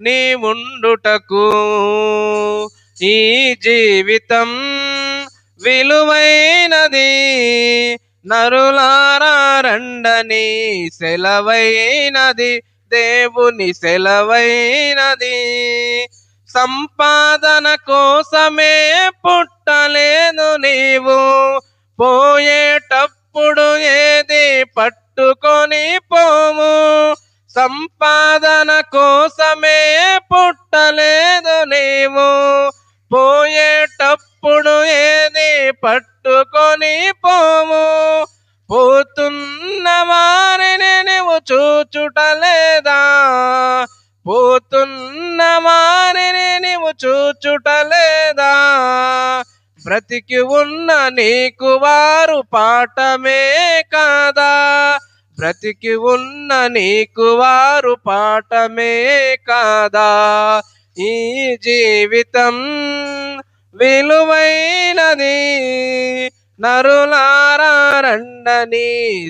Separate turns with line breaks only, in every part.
నీవుండుటకు ఈ జీవితం విలువైనది. నరులారండని సెలవైనది. దేవుని సెలవైనది. సంపాదన కోసమే పుట్టలేదు నీవు. పోయేటప్పుడు ఏది పట్టుకొని పోము సంపాదన కోసమే పుట్టలేదు నీవు. పోయేటప్పుడు ఏది పట్టుకొని పోము పోతున్న వారిని నువ్వు చూచుటలేదా? పోతున్న వారిని నువ్వు చూచుటలేదా? బ్రతికి ఉన్న నీకు వారు పాఠమే కాదా? బ్రతికి ఉన్న నీకు వారు పాఠమే కాదా? ఈ జీవితం విలువైనది. నరులారండని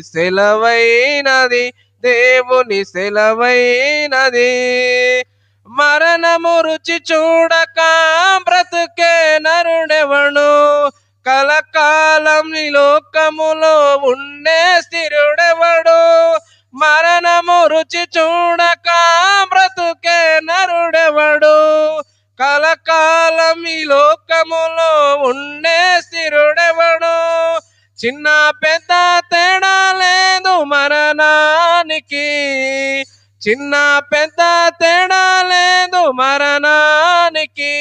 సెలవైనది. దేవుని సెలవైనది. మరణము రుచి చూడక బ్రతుకే నరుడెవడు? కలకాలం లోకములో ఉండే స్థిర రుచి చూడక బ్రతుకే నరుడెవడు? కలకాలం ఈ లోకములో ఉండే స్థిరుడెవడు చిన్న పెద్ద తేడా లేదు మరణానికి. చిన్న పెద్ద తేడా లేదు మరణానికి.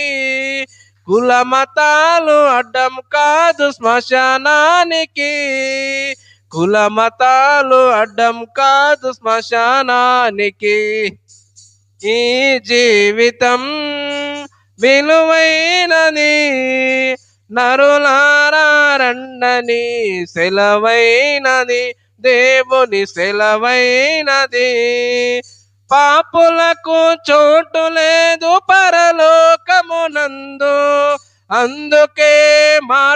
కుల మతాలు అడ్డం కాదు శ్మశానానికి. కుల మతాలు అడ్డం కాదు శ్మశానానికి. ఈ జీవితం విలువైనది. నరులారండని సెలవైనది. దేవుని సెలవైనది. పాపులకు చోటు లేదు పరలోకమునందు. అందుకే మా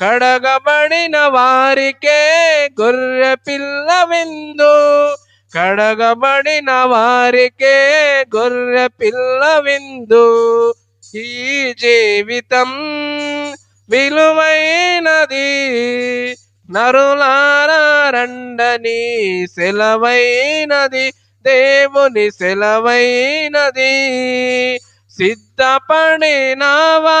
కడగబడిన వారికే గొర్రె పిల్ల విందు కడగబడిన వారికే గొర్రె పిల్ల విందు ఈ జీవితం విలువైనది నరులారండని సెలవైనది దేవుని సెలవైనది. సిద్ధపడినావా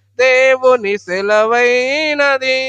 దేవుని సెలవైనది.